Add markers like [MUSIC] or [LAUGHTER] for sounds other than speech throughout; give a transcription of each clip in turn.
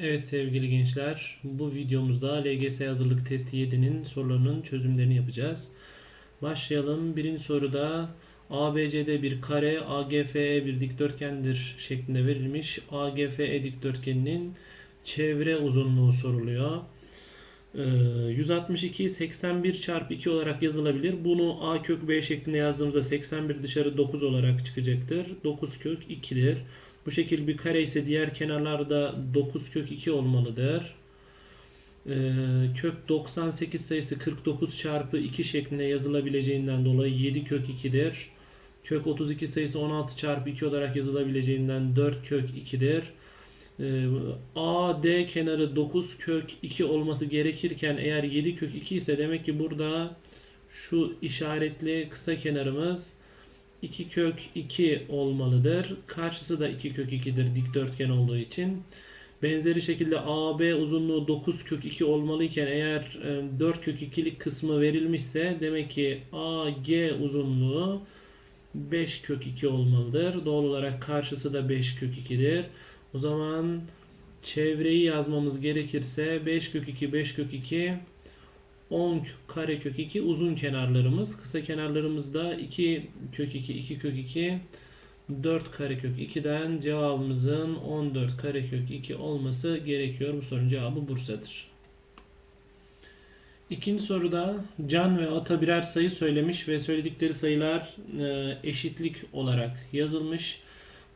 Evet sevgili gençler, bu videomuzda LGS hazırlık testi 7'nin sorularının çözümlerini yapacağız. Başlayalım. Birinci soruda ABCD bir kare, AGFE bir dikdörtgendir şeklinde verilmiş. AGFE dikdörtgeninin çevre uzunluğu soruluyor. Ee, 162 81 çarpı 2 olarak yazılabilir. Bunu a kök b şeklinde yazdığımızda 81 dışarı 9 olarak çıkacaktır. 9 kök 2'dir. Bu şekil bir kare ise diğer kenarlarda 9 kök 2 olmalıdır. Ee, kök 98 sayısı 49 çarpı 2 şeklinde yazılabileceğinden dolayı 7 kök 2'dir. Kök 32 sayısı 16 çarpı 2 olarak yazılabileceğinden 4 kök 2'dir. Ee, AD kenarı 9 kök 2 olması gerekirken eğer 7 kök 2 ise demek ki burada şu işaretli kısa kenarımız 2 kök 2 olmalıdır. Karşısı da 2 kök 2'dir dikdörtgen olduğu için. Benzeri şekilde AB uzunluğu 9 kök 2 olmalıyken eğer e, 4 kök 2'lik kısmı verilmişse demek ki AG uzunluğu 5 kök 2 olmalıdır. Doğal olarak karşısı da 5 kök 2'dir. O zaman çevreyi yazmamız gerekirse 5 kök 2 5 kök 2 10 kare kök 2 uzun kenarlarımız. Kısa kenarlarımız da 2 kök 2 2 kök 2 4 kare kök 2'den cevabımızın 14 kare kök 2 olması gerekiyor. Bu sorunun cevabı Bursa'dır. İkinci soruda Can ve Ata birer sayı söylemiş ve söyledikleri sayılar e, eşitlik olarak yazılmış.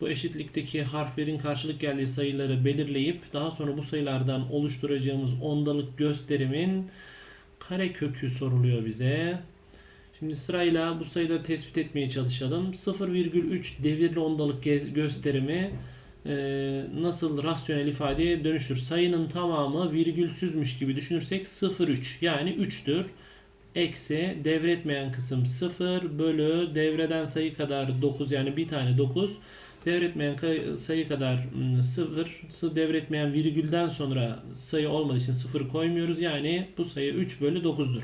Bu eşitlikteki harflerin karşılık geldiği sayıları belirleyip daha sonra bu sayılardan oluşturacağımız ondalık gösterimin kare kökü soruluyor bize. Şimdi sırayla bu sayıları tespit etmeye çalışalım. 0,3 devirli ondalık gösterimi e, nasıl rasyonel ifadeye dönüşür? Sayının tamamı virgülsüzmüş gibi düşünürsek 0,3 yani 3'tür. Eksi devretmeyen kısım 0 bölü devreden sayı kadar 9 yani bir tane 9 devretmeyen sayı kadar 0 devretmeyen virgülden sonra sayı olmadığı için 0 koymuyoruz yani bu sayı 3 bölü 9'dur.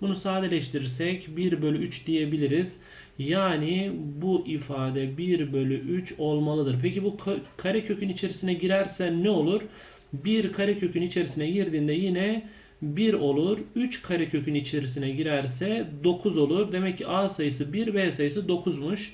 Bunu sadeleştirirsek 1 bölü 3 diyebiliriz. Yani bu ifade 1 bölü 3 olmalıdır. Peki bu ka- kare kökün içerisine girerse ne olur? 1 kare kökün içerisine girdiğinde yine 1 olur. 3 kare kökün içerisine girerse 9 olur. Demek ki A sayısı 1, B sayısı 9'muş.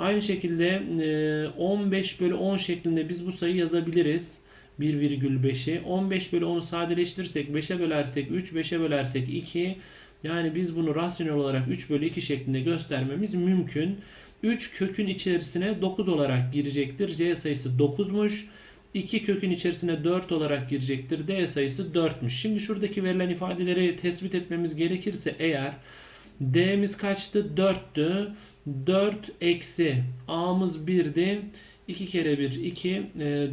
Aynı şekilde e, 15 bölü 10 şeklinde biz bu sayıyı yazabiliriz. 1,5'i. 15 bölü 10'u sadeleştirirsek 5'e bölersek 3, 5'e bölersek 2. Yani biz bunu rasyonel olarak 3 bölü 2 şeklinde göstermemiz mümkün. 3 kökün içerisine 9 olarak girecektir. C sayısı 9'muş. 2 kökün içerisine 4 olarak girecektir. D sayısı 4'müş. Şimdi şuradaki verilen ifadeleri tespit etmemiz gerekirse eğer D'miz kaçtı? 4'tü. 4 eksi A'mız 1'di. 2 kere 1 2.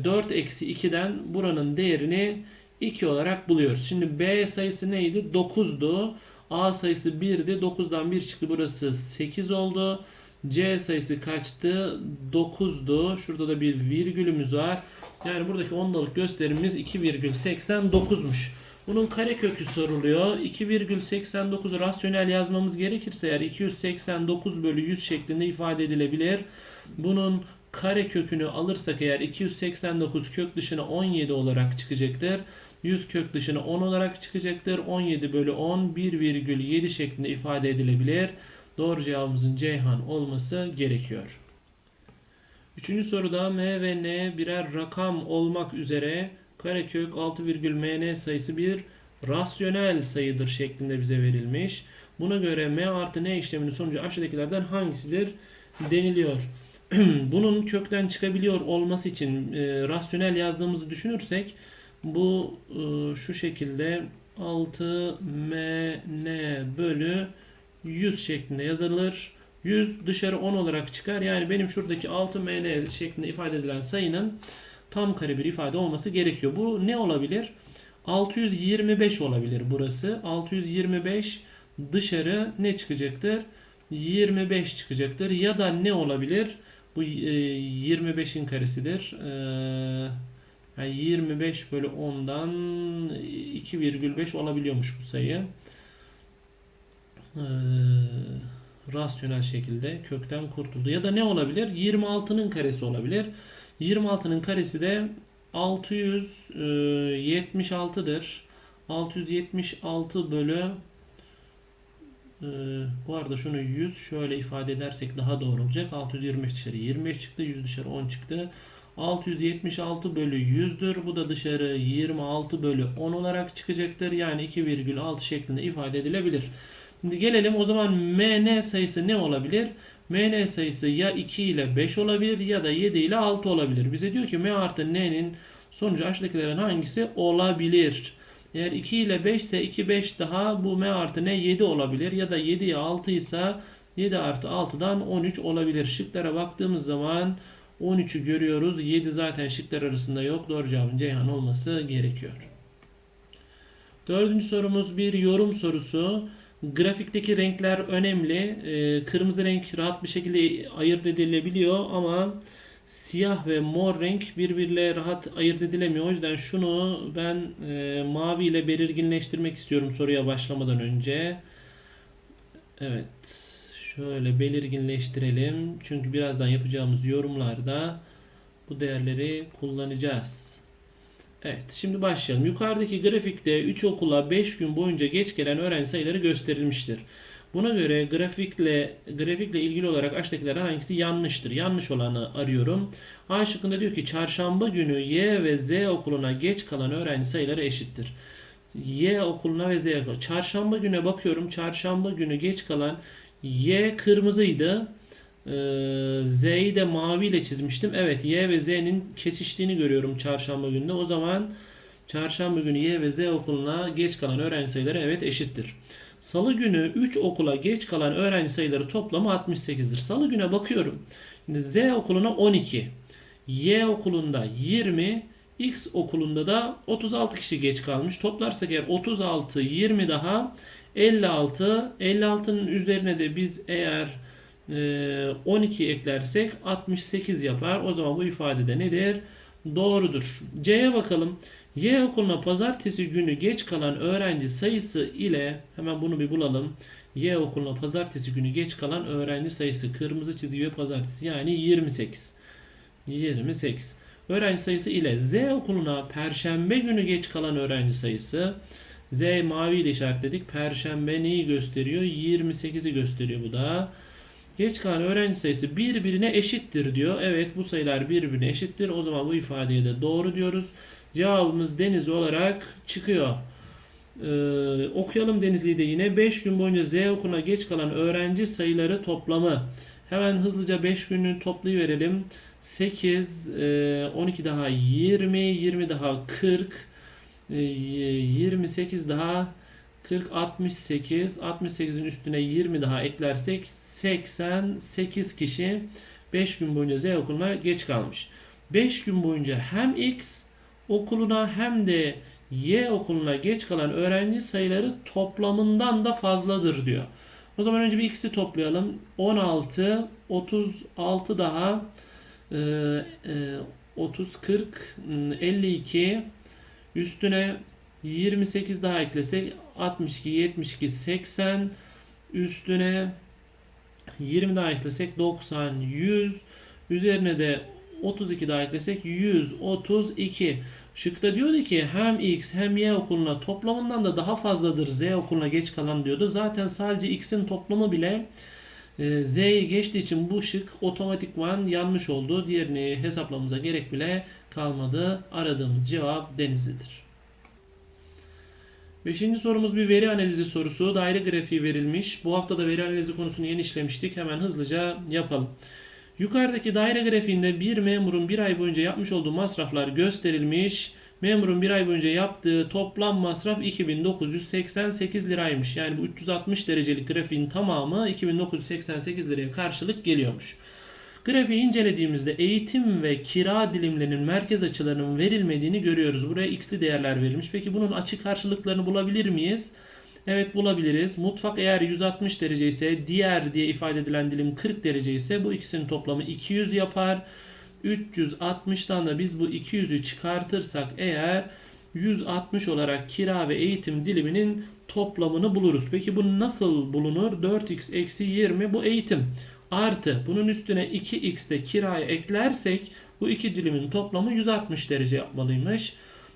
4 eksi 2'den buranın değerini 2 olarak buluyoruz. Şimdi B sayısı neydi? 9'du. A sayısı 1'di. 9'dan 1 çıktı. Burası 8 oldu. C sayısı kaçtı? 9'du. Şurada da bir virgülümüz var. Yani buradaki ondalık gösterimimiz 2,89'muş. Bunun karekökü soruluyor. 2,89'u rasyonel yazmamız gerekirse eğer 289 bölü 100 şeklinde ifade edilebilir. Bunun karekökünü alırsak eğer 289 kök dışına 17 olarak çıkacaktır. 100 kök dışına 10 olarak çıkacaktır. 17 bölü 10 1,7 şeklinde ifade edilebilir. Doğru cevabımızın Ceyhan olması gerekiyor. Üçüncü soruda m ve n birer rakam olmak üzere karekök 6,mn sayısı bir rasyonel sayıdır şeklinde bize verilmiş. Buna göre m artı n işleminin sonucu aşağıdakilerden hangisidir deniliyor. [CLEARS THROAT] Bunun kökten çıkabiliyor olması için e, rasyonel yazdığımızı düşünürsek bu e, şu şekilde 6mn bölü 100 şeklinde yazılır. 100 dışarı 10 olarak çıkar. Yani benim şuradaki 6mn şeklinde ifade edilen sayının tam kare bir ifade olması gerekiyor. Bu ne olabilir? 625 olabilir burası. 625 dışarı ne çıkacaktır? 25 çıkacaktır. Ya da ne olabilir? Bu e, 25'in karesidir. E, yani 25 bölü 10'dan 2,5 olabiliyormuş bu sayı. Ee, rasyonel şekilde kökten kurtuldu. Ya da ne olabilir? 26'nın karesi olabilir. 26'nın karesi de 676'dır. 676 bölü e, bu arada şunu 100 şöyle ifade edersek daha doğru olacak. 625 dışarı 25 çıktı. 100 dışarı 10 çıktı. 676 bölü 100'dür. Bu da dışarı 26 bölü 10 olarak çıkacaktır. Yani 2,6 şeklinde ifade edilebilir. Şimdi gelelim o zaman MN sayısı ne olabilir? MN sayısı ya 2 ile 5 olabilir ya da 7 ile 6 olabilir. Bize diyor ki M artı N'nin sonucu aşağıdakilerin hangisi olabilir? Eğer 2 ile 5 ise 2 5 daha bu M artı N 7 olabilir ya da 7'ye 6 ise 7 artı 6'dan 13 olabilir. Şıklara baktığımız zaman 13'ü görüyoruz. 7 zaten şıklar arasında yok. Doğru cevabın Ceyhan olması gerekiyor. Dördüncü sorumuz bir yorum sorusu. Grafikteki renkler önemli. Ee, kırmızı renk rahat bir şekilde ayırt edilebiliyor ama siyah ve mor renk birbiriyle rahat ayırt edilemiyor. O yüzden şunu ben e, mavi ile belirginleştirmek istiyorum soruya başlamadan önce. Evet. Şöyle belirginleştirelim. Çünkü birazdan yapacağımız yorumlarda bu değerleri kullanacağız. Evet, şimdi başlayalım. Yukarıdaki grafikte 3 okula 5 gün boyunca geç gelen öğrenci sayıları gösterilmiştir. Buna göre grafikle grafikle ilgili olarak aşağıdakilerden hangisi yanlıştır? Yanlış olanı arıyorum. A şıkkında diyor ki çarşamba günü Y ve Z okuluna geç kalan öğrenci sayıları eşittir. Y okuluna ve Z okuluna. Çarşamba güne bakıyorum. Çarşamba günü geç kalan Y kırmızıydı. Ee, Z'yi de maviyle çizmiştim. Evet Y ve Z'nin kesiştiğini görüyorum çarşamba gününde. O zaman çarşamba günü Y ve Z okuluna geç kalan öğrenci sayıları evet eşittir. Salı günü 3 okula geç kalan öğrenci sayıları toplamı 68'dir. Salı güne bakıyorum. Şimdi Z okuluna 12. Y okulunda 20. X okulunda da 36 kişi geç kalmış. Toplarsak eğer 36, 20 daha 56. 56'nın üzerine de biz eğer 12 eklersek 68 yapar. O zaman bu ifadede nedir? Doğrudur. C'ye bakalım. Y okuluna pazartesi günü geç kalan öğrenci sayısı ile hemen bunu bir bulalım. Y okuluna pazartesi günü geç kalan öğrenci sayısı kırmızı çizgi ve pazartesi yani 28. 28. Öğrenci sayısı ile Z okuluna perşembe günü geç kalan öğrenci sayısı Z mavi ile işaretledik. Perşembe neyi gösteriyor? 28'i gösteriyor bu da. Geç kalan öğrenci sayısı birbirine eşittir diyor. Evet bu sayılar birbirine eşittir. O zaman bu ifadeye de doğru diyoruz. Cevabımız Denizli olarak çıkıyor. Ee, okuyalım Denizli'yi de yine. 5 gün boyunca Z okuluna geç kalan öğrenci sayıları toplamı. Hemen hızlıca 5 günü toplayıverelim. 8, 12 daha 20, 20 daha 40, 28 daha 40, 68, 68'in üstüne 20 daha eklersek 88 kişi 5 gün boyunca Z okuluna geç kalmış. 5 gün boyunca hem X okuluna hem de Y okuluna geç kalan öğrenci sayıları toplamından da fazladır diyor. O zaman önce bir X'i toplayalım. 16, 36 daha e, e, 30, 40, 52 üstüne 28 daha eklesek 62, 72, 80 üstüne 20 daha eklesek 90, 100 üzerine de 32 daha eklesek 132. Şıkta diyordu ki hem X hem Y okuluna toplamından da daha fazladır Z okuluna geç kalan diyordu. Zaten sadece X'in toplamı bile e, Z'yi geçtiği için bu şık otomatikman yanlış oldu. Diğerini hesaplamamıza gerek bile kalmadı. Aradığımız cevap Denizli'dir. Beşinci sorumuz bir veri analizi sorusu. Daire grafiği verilmiş. Bu hafta da veri analizi konusunu yeni işlemiştik. Hemen hızlıca yapalım. Yukarıdaki daire grafiğinde bir memurun bir ay boyunca yapmış olduğu masraflar gösterilmiş. Memurun bir ay boyunca yaptığı toplam masraf 2988 liraymış. Yani bu 360 derecelik grafiğin tamamı 2988 liraya karşılık geliyormuş. Grafiği incelediğimizde eğitim ve kira dilimlerinin merkez açılarının verilmediğini görüyoruz. Buraya x'li değerler verilmiş. Peki bunun açı karşılıklarını bulabilir miyiz? Evet bulabiliriz. Mutfak eğer 160 derece ise diğer diye ifade edilen dilim 40 derece ise bu ikisinin toplamı 200 yapar. 360'tan da biz bu 200'ü çıkartırsak eğer 160 olarak kira ve eğitim diliminin toplamını buluruz. Peki bu nasıl bulunur? 4x eksi 20 bu eğitim. Artı bunun üstüne 2x de kiraya eklersek Bu iki dilimin toplamı 160 derece yapmalıymış.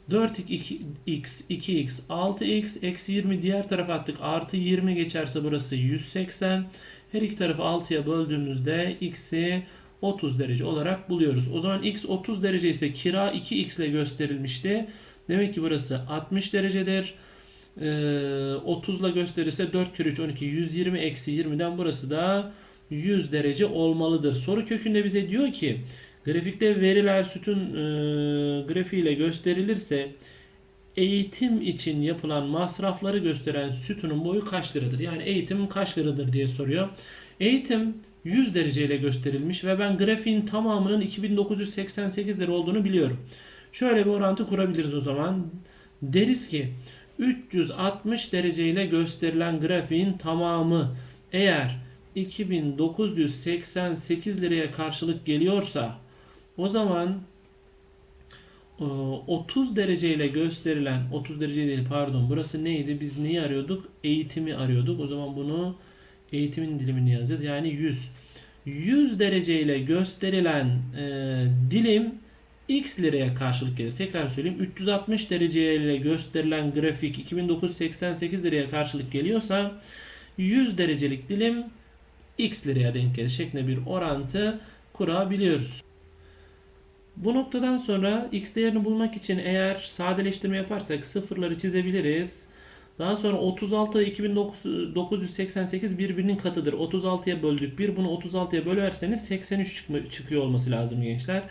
4x, 2x, 6x, eksi 20 diğer tarafa attık. Artı 20 geçerse burası 180. Her iki tarafı 6'ya böldüğümüzde x'i 30 derece olarak buluyoruz. O zaman x 30 derece ise kira 2x ile gösterilmişti. Demek ki burası 60 derecedir. Ee, 30 ile gösterirse 4 kere 3 12 120 eksi 20'den burası da 100 derece olmalıdır. Soru kökünde bize diyor ki grafikte veriler sütun e, grafiğiyle gösterilirse eğitim için yapılan masrafları gösteren sütunun boyu kaç liradır? Yani eğitim kaç liradır diye soruyor. Eğitim 100 dereceyle gösterilmiş ve ben grafiğin tamamının 2988 lira olduğunu biliyorum. Şöyle bir orantı kurabiliriz o zaman. Deriz ki 360 dereceyle gösterilen grafiğin tamamı eğer 2988 liraya karşılık geliyorsa o zaman 30 dereceyle gösterilen 30 derece değil pardon burası neydi? Biz neyi arıyorduk? Eğitimi arıyorduk. O zaman bunu eğitimin dilimini yazacağız. Yani 100 100 dereceyle gösterilen e, dilim x liraya karşılık gelir. Tekrar söyleyeyim. 360 dereceyle gösterilen grafik 2988 liraya karşılık geliyorsa 100 derecelik dilim x liraya denk gelir şeklinde bir orantı kurabiliyoruz. Bu noktadan sonra x değerini bulmak için eğer sadeleştirme yaparsak sıfırları çizebiliriz. Daha sonra 36 2988 birbirinin katıdır. 36'ya böldük. Bir bunu 36'ya bölerseniz 83 çıkıyor olması lazım gençler.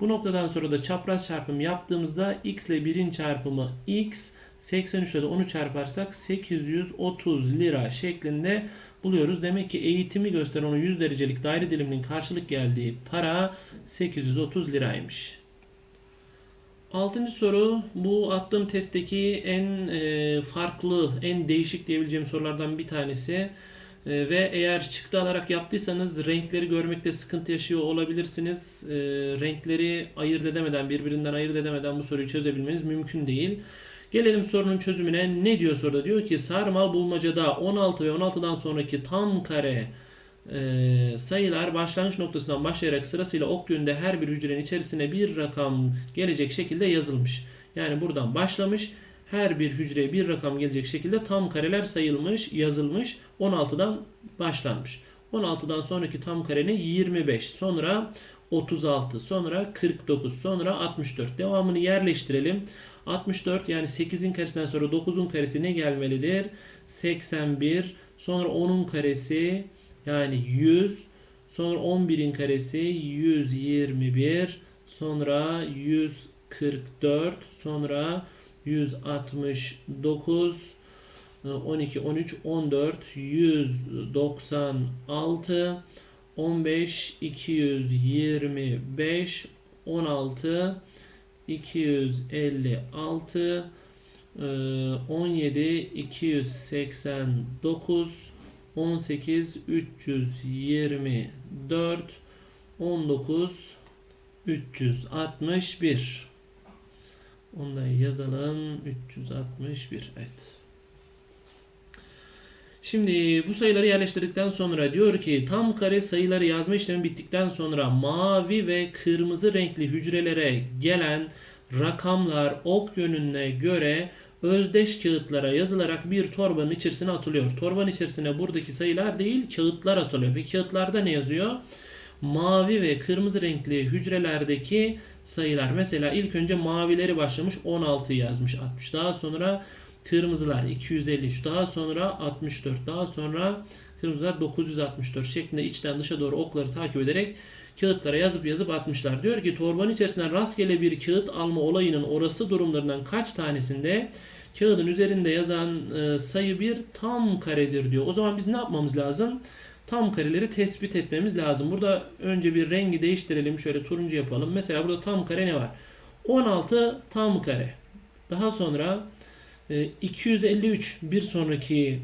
Bu noktadan sonra da çapraz çarpım yaptığımızda x ile 1'in çarpımı x 83 ile de 10'u çarparsak 830 lira şeklinde buluyoruz. Demek ki eğitimi gösteren onu 100 derecelik daire diliminin karşılık geldiği para 830 liraymış. Altıncı soru bu attığım testteki en e, farklı, en değişik diyebileceğim sorulardan bir tanesi. E, ve eğer çıktı alarak yaptıysanız renkleri görmekte sıkıntı yaşıyor olabilirsiniz. E, renkleri ayırt edemeden, birbirinden ayırt edemeden bu soruyu çözebilmeniz mümkün değil. Gelelim sorunun çözümüne. Ne diyor soruda? Diyor ki sarmal bulmacada 16 ve 16'dan sonraki tam kare e, sayılar başlangıç noktasından başlayarak sırasıyla ok yönünde her bir hücrenin içerisine bir rakam gelecek şekilde yazılmış. Yani buradan başlamış. Her bir hücreye bir rakam gelecek şekilde tam kareler sayılmış, yazılmış. 16'dan başlanmış. 16'dan sonraki tam karenin 25. Sonra 36, sonra 49, sonra 64. Devamını yerleştirelim. 64 yani 8'in karesinden sonra 9'un karesi ne gelmelidir? 81. Sonra 10'un karesi yani 100. Sonra 11'in karesi 121. Sonra 144. Sonra 169. 12, 13, 14, 196, 15, 225, 16, 256, 17, 289, 18 324 19 361 Onu da yazalım. 361. Evet. Şimdi bu sayıları yerleştirdikten sonra diyor ki tam kare sayıları yazma işlemi bittikten sonra mavi ve kırmızı renkli hücrelere gelen rakamlar ok yönüne göre özdeş kağıtlara yazılarak bir torbanın içerisine atılıyor. Torbanın içerisine buradaki sayılar değil kağıtlar atılıyor. Ve kağıtlarda ne yazıyor? Mavi ve kırmızı renkli hücrelerdeki sayılar. Mesela ilk önce mavileri başlamış 16 yazmış 60. Daha sonra kırmızılar 253. Daha sonra 64. Daha sonra kırmızılar 964 şeklinde içten dışa doğru okları takip ederek kağıtlara yazıp yazıp atmışlar. Diyor ki torbanın içerisinden rastgele bir kağıt alma olayının orası durumlarından kaç tanesinde kağıdın üzerinde yazan e, sayı bir tam karedir diyor. O zaman biz ne yapmamız lazım? Tam kareleri tespit etmemiz lazım. Burada önce bir rengi değiştirelim. Şöyle turuncu yapalım. Mesela burada tam kare ne var? 16 tam kare. Daha sonra 253 e, bir sonraki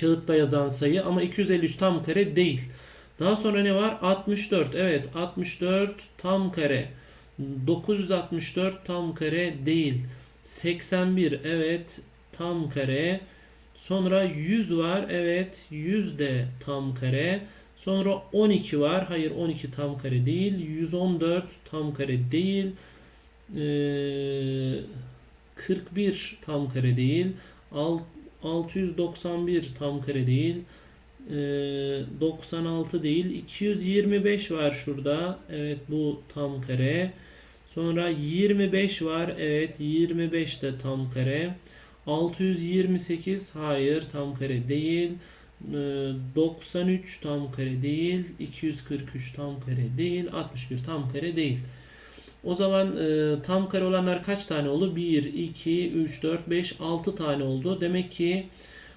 kağıtta yazan sayı ama 253 tam kare değil. Daha sonra ne var? 64. Evet 64 tam kare. 964 tam kare değil. 81 evet tam kare. Sonra 100 var. Evet 100 de tam kare. Sonra 12 var. Hayır 12 tam kare değil. 114 tam kare değil. Ee, 41 tam kare değil. Al- 691 tam kare değil. Ee, 96 değil. 225 var şurada. Evet bu tam kare. Sonra 25 var. Evet 25 de tam kare. 628 hayır tam kare değil. Ee, 93 tam kare değil. 243 tam kare değil. 61 tam kare değil. O zaman e, tam kare olanlar kaç tane oldu? 1, 2, 3, 4, 5, 6 tane oldu. Demek ki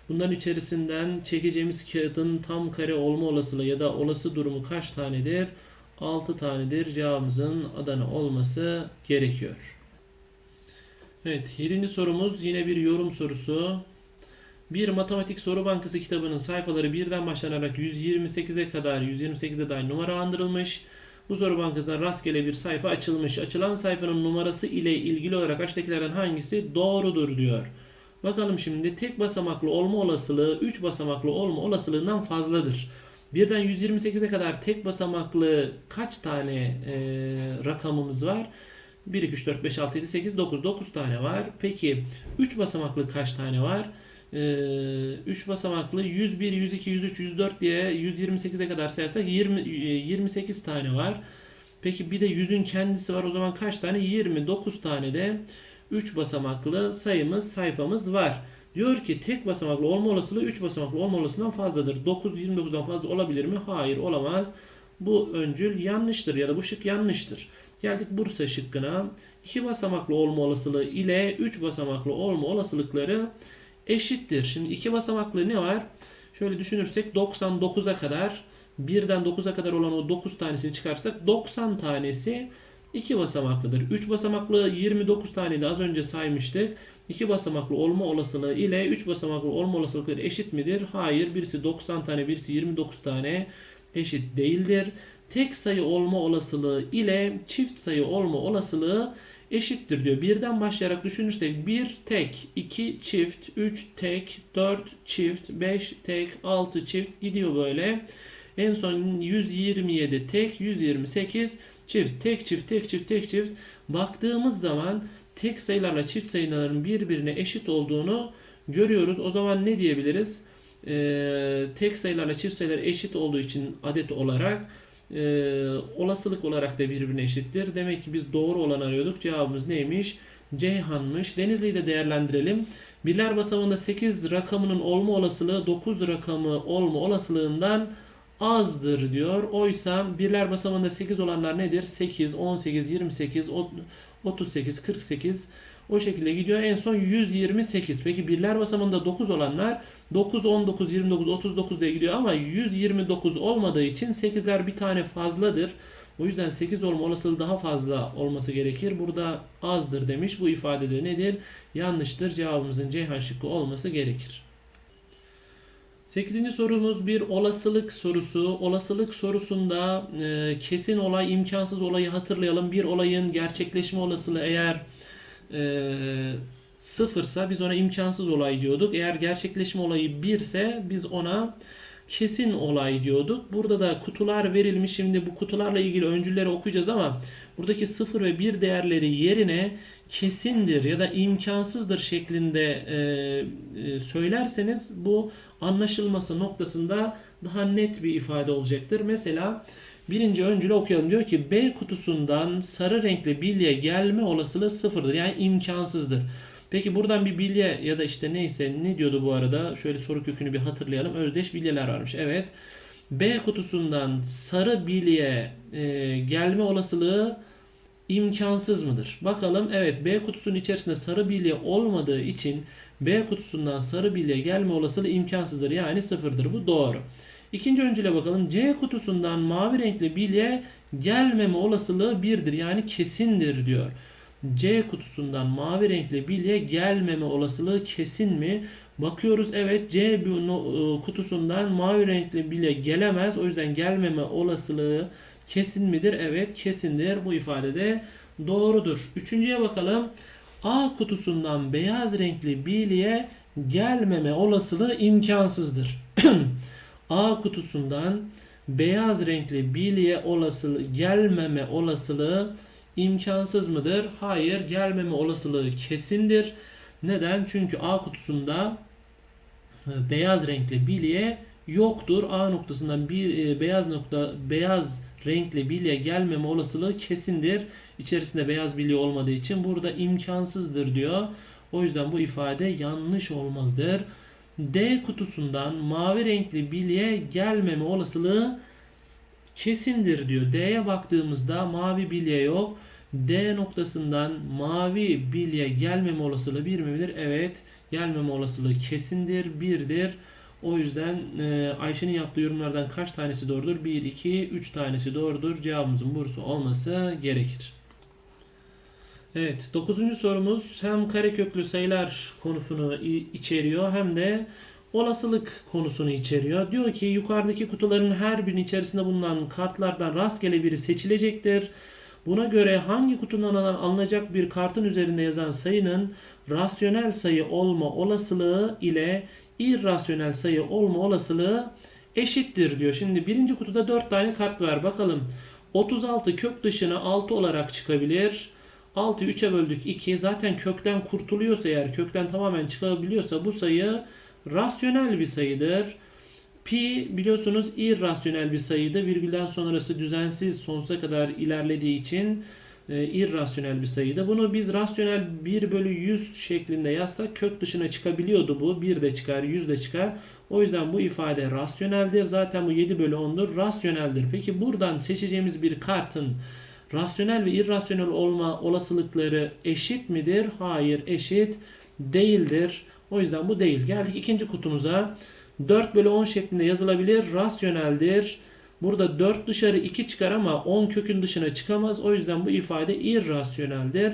bunların içerisinden çekeceğimiz kağıdın tam kare olma olasılığı ya da olası durumu kaç tanedir? 6 tanedir. Cevabımızın Adana olması gerekiyor. Evet, 7. sorumuz yine bir yorum sorusu. Bir matematik soru bankası kitabının sayfaları birden başlanarak 128'e kadar 128'e dair numaralandırılmış. Bu soru bankasından rastgele bir sayfa açılmış. Açılan sayfanın numarası ile ilgili olarak aşağıdakilerden hangisi doğrudur diyor. Bakalım şimdi tek basamaklı olma olasılığı 3 basamaklı olma olasılığından fazladır. Birden 128'e kadar tek basamaklı kaç tane e, rakamımız var? 1, 2, 3, 4, 5, 6, 7, 8, 9. 9 tane var. Peki 3 basamaklı kaç tane var? 3 basamaklı 101, 102, 103, 104 diye 128'e kadar sayarsak 20, e, 28 tane var. Peki bir de 100'ün kendisi var. O zaman kaç tane? 29 tane de 3 basamaklı sayımız, sayfamız var. Diyor ki tek basamaklı olma olasılığı 3 basamaklı olma olasılığından fazladır. 9 29'dan fazla olabilir mi? Hayır olamaz. Bu öncül yanlıştır ya da bu şık yanlıştır. Geldik Bursa şıkkına. 2 basamaklı olma olasılığı ile 3 basamaklı olma olasılıkları eşittir. Şimdi 2 basamaklı ne var? Şöyle düşünürsek 99'a kadar birden 9'a kadar olan o 9 tanesini çıkarsak 90 tanesi 2 basamaklıdır. 3 basamaklı 29 tane de az önce saymıştık. 2 basamaklı olma olasılığı ile 3 basamaklı olma olasılıkları eşit midir? Hayır. Birisi 90 tane, birisi 29 tane eşit değildir. Tek sayı olma olasılığı ile çift sayı olma olasılığı eşittir diyor. Birden başlayarak düşünürsek 1 tek, 2 çift, 3 tek, 4 çift, 5 tek, 6 çift gidiyor böyle. En son 127 tek, 128 çift, tek çift, tek çift, tek çift. Baktığımız zaman tek sayılarla çift sayıların birbirine eşit olduğunu görüyoruz. O zaman ne diyebiliriz? Ee, tek sayılarla çift sayılar eşit olduğu için adet olarak e, olasılık olarak da birbirine eşittir. Demek ki biz doğru olan arıyorduk. Cevabımız neymiş? Ceyhan'mış. Denizli'yi de değerlendirelim. Birler basamağında 8 rakamının olma olasılığı 9 rakamı olma olasılığından azdır diyor. Oysa birler basamağında 8 olanlar nedir? 8, 18, 28, 38, 48 o şekilde gidiyor. En son 128. Peki birler basamağında 9 olanlar 9, 19, 29, 39 diye gidiyor ama 129 olmadığı için 8'ler bir tane fazladır. O yüzden 8 olma olasılığı daha fazla olması gerekir. Burada azdır demiş. Bu ifadede nedir? Yanlıştır. Cevabımızın Ceyhan şıkkı olması gerekir. 8. sorumuz bir olasılık sorusu. Olasılık sorusunda e, kesin olay, imkansız olayı hatırlayalım. Bir olayın gerçekleşme olasılığı eğer e, sıfırsa biz ona imkansız olay diyorduk. Eğer gerçekleşme olayı birse biz ona kesin olay diyorduk. Burada da kutular verilmiş. Şimdi bu kutularla ilgili öncülleri okuyacağız ama buradaki 0 ve 1 değerleri yerine kesindir ya da imkansızdır şeklinde e, e, söylerseniz bu anlaşılması noktasında daha net bir ifade olacaktır. Mesela birinci öncülü okuyalım. Diyor ki B kutusundan sarı renkli bilye gelme olasılığı sıfırdır. Yani imkansızdır. Peki buradan bir bilye ya da işte neyse ne diyordu bu arada? Şöyle soru kökünü bir hatırlayalım. Özdeş bilyeler varmış. Evet. B kutusundan sarı bilye e, gelme olasılığı imkansız mıdır? Bakalım. Evet B kutusunun içerisinde sarı bilye olmadığı için B kutusundan sarı bilye gelme olasılığı imkansızdır. Yani sıfırdır. Bu doğru. İkinci öncüle bakalım. C kutusundan mavi renkli bilye gelmeme olasılığı birdir. Yani kesindir diyor. C kutusundan mavi renkli bilye gelmeme olasılığı kesin mi? Bakıyoruz evet C kutusundan mavi renkli bilye gelemez. O yüzden gelmeme olasılığı kesin midir? Evet kesindir. Bu ifadede doğrudur. Üçüncüye bakalım. A kutusundan beyaz renkli bilye gelmeme olasılığı imkansızdır. [CLEARS THROAT] A kutusundan beyaz renkli bilye olasılığı gelmeme olasılığı imkansız mıdır? Hayır, gelmeme olasılığı kesindir. Neden? Çünkü A kutusunda e, beyaz renkli bilye yoktur. A noktasından bir e, beyaz nokta beyaz renkli bilye gelmeme olasılığı kesindir. İçerisinde beyaz bilye olmadığı için burada imkansızdır diyor. O yüzden bu ifade yanlış olmalıdır. D kutusundan mavi renkli bilye gelmeme olasılığı kesindir diyor. D'ye baktığımızda mavi bilye yok. D noktasından mavi bilye gelmeme olasılığı bir midir? Evet. Gelmeme olasılığı kesindir. Birdir. O yüzden e, Ayşe'nin yaptığı yorumlardan kaç tanesi doğrudur? 1, 2, 3 tanesi doğrudur. Cevabımızın burası olması gerekir. Evet, dokuzuncu sorumuz hem kareköklü sayılar konusunu içeriyor hem de olasılık konusunu içeriyor. Diyor ki yukarıdaki kutuların her birinin içerisinde bulunan kartlardan rastgele biri seçilecektir. Buna göre hangi kutundan alınacak bir kartın üzerinde yazan sayının rasyonel sayı olma olasılığı ile irrasyonel sayı olma olasılığı eşittir diyor. Şimdi birinci kutuda 4 tane kart var. Bakalım 36 kök dışına 6 olarak çıkabilir. 6'yı 3'e böldük 2. Zaten kökten kurtuluyorsa eğer kökten tamamen çıkabiliyorsa bu sayı rasyonel bir sayıdır. Pi biliyorsunuz irrasyonel bir sayıydı. Virgülden sonrası düzensiz sonsuza kadar ilerlediği için e, irrasyonel bir sayıydı. Bunu biz rasyonel 1 bölü 100 şeklinde yazsak kök dışına çıkabiliyordu bu. 1 de çıkar, 100 de çıkar. O yüzden bu ifade rasyoneldir. Zaten bu 7 bölü 10'dur. Rasyoneldir. Peki buradan seçeceğimiz bir kartın rasyonel ve irrasyonel olma olasılıkları eşit midir? Hayır, eşit değildir. O yüzden bu değil. Geldik ikinci kutumuza. 4 bölü 10 şeklinde yazılabilir. Rasyoneldir. Burada 4 dışarı 2 çıkar ama 10 kökün dışına çıkamaz. O yüzden bu ifade irrasyoneldir.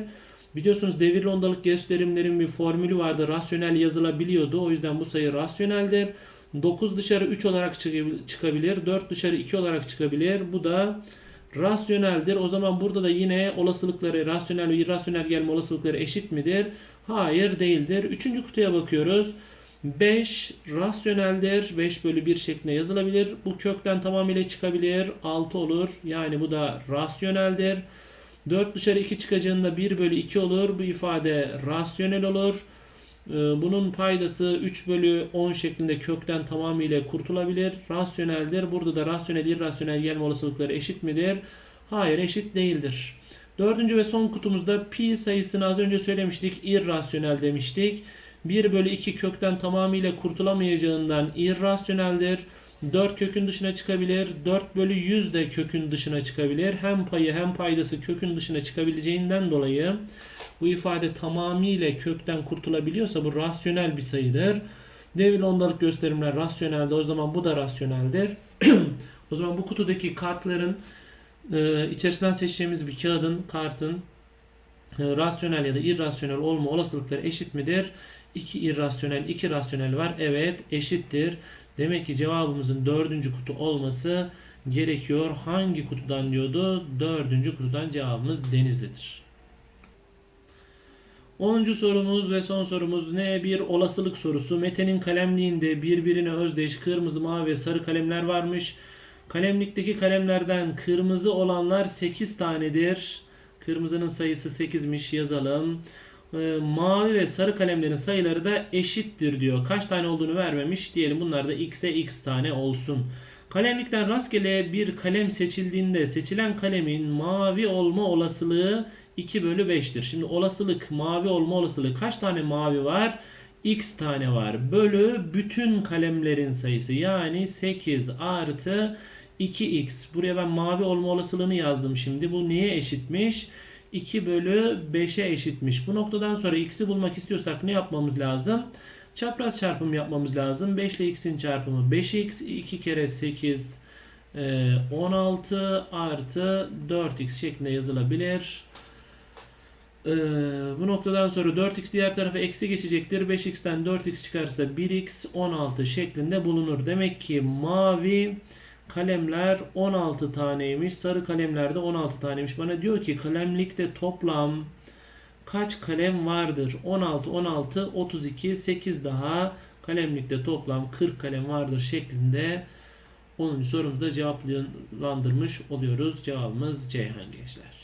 Biliyorsunuz devirli ondalık gösterimlerin bir formülü vardı. Rasyonel yazılabiliyordu. O yüzden bu sayı rasyoneldir. 9 dışarı 3 olarak çıkabilir. 4 dışarı 2 olarak çıkabilir. Bu da rasyoneldir. O zaman burada da yine olasılıkları rasyonel ve irrasyonel gelme olasılıkları eşit midir? Hayır değildir. Üçüncü kutuya bakıyoruz. 5 rasyoneldir. 5 bölü 1 şeklinde yazılabilir. Bu kökten tamamıyla çıkabilir. 6 olur. Yani bu da rasyoneldir. 4 dışarı 2 çıkacağında 1 bölü 2 olur. Bu ifade rasyonel olur. Ee, bunun paydası 3 bölü 10 şeklinde kökten tamamıyla kurtulabilir. Rasyoneldir. Burada da rasyonel irrasyonel gelme olasılıkları eşit midir? Hayır eşit değildir. Dördüncü ve son kutumuzda pi sayısını az önce söylemiştik. irrasyonel demiştik. 1 bölü 2 kökten tamamıyla kurtulamayacağından irrasyoneldir. 4 kökün dışına çıkabilir. 4 bölü 100 de kökün dışına çıkabilir. Hem payı hem paydası kökün dışına çıkabileceğinden dolayı bu ifade tamamıyla kökten kurtulabiliyorsa bu rasyonel bir sayıdır. Devir ondalık gösterimler rasyonelde o zaman bu da rasyoneldir. [CLEARS THROAT] o zaman bu kutudaki kartların e, içerisinden seçeceğimiz bir kağıdın, kartın e, rasyonel ya da irrasyonel olma olasılıkları eşit midir? 2 irrasyonel, 2 rasyonel var. Evet eşittir. Demek ki cevabımızın dördüncü kutu olması gerekiyor. Hangi kutudan diyordu? Dördüncü kutudan cevabımız Denizli'dir. 10. sorumuz ve son sorumuz ne? Bir olasılık sorusu. Mete'nin kalemliğinde birbirine özdeş kırmızı, mavi ve sarı kalemler varmış. Kalemlikteki kalemlerden kırmızı olanlar 8 tanedir. Kırmızının sayısı 8'miş yazalım. Ee, mavi ve sarı kalemlerin sayıları da eşittir diyor. Kaç tane olduğunu vermemiş. Diyelim bunlar da x'e x tane olsun. Kalemlikten rastgele bir kalem seçildiğinde seçilen kalemin mavi olma olasılığı 2 bölü 5'tir. Şimdi olasılık mavi olma olasılığı kaç tane mavi var? x tane var. Bölü bütün kalemlerin sayısı yani 8 artı 2x. Buraya ben mavi olma olasılığını yazdım şimdi. Bu neye eşitmiş? 2 bölü 5'e eşitmiş. Bu noktadan sonra x'i bulmak istiyorsak ne yapmamız lazım? Çapraz çarpım yapmamız lazım. 5 ile x'in çarpımı 5x. 2 kere 8 16 e, artı 4x şeklinde yazılabilir. Ee, bu noktadan sonra 4x diğer tarafa eksi geçecektir. 5x'ten 4x çıkarsa 1x 16 şeklinde bulunur. Demek ki mavi kalemler 16 taneymiş. Sarı kalemler de 16 taneymiş. Bana diyor ki kalemlikte toplam kaç kalem vardır? 16, 16, 32, 8 daha kalemlikte toplam 40 kalem vardır şeklinde 10. sorumuzu da cevaplandırmış oluyoruz. Cevabımız Ceyhan gençler.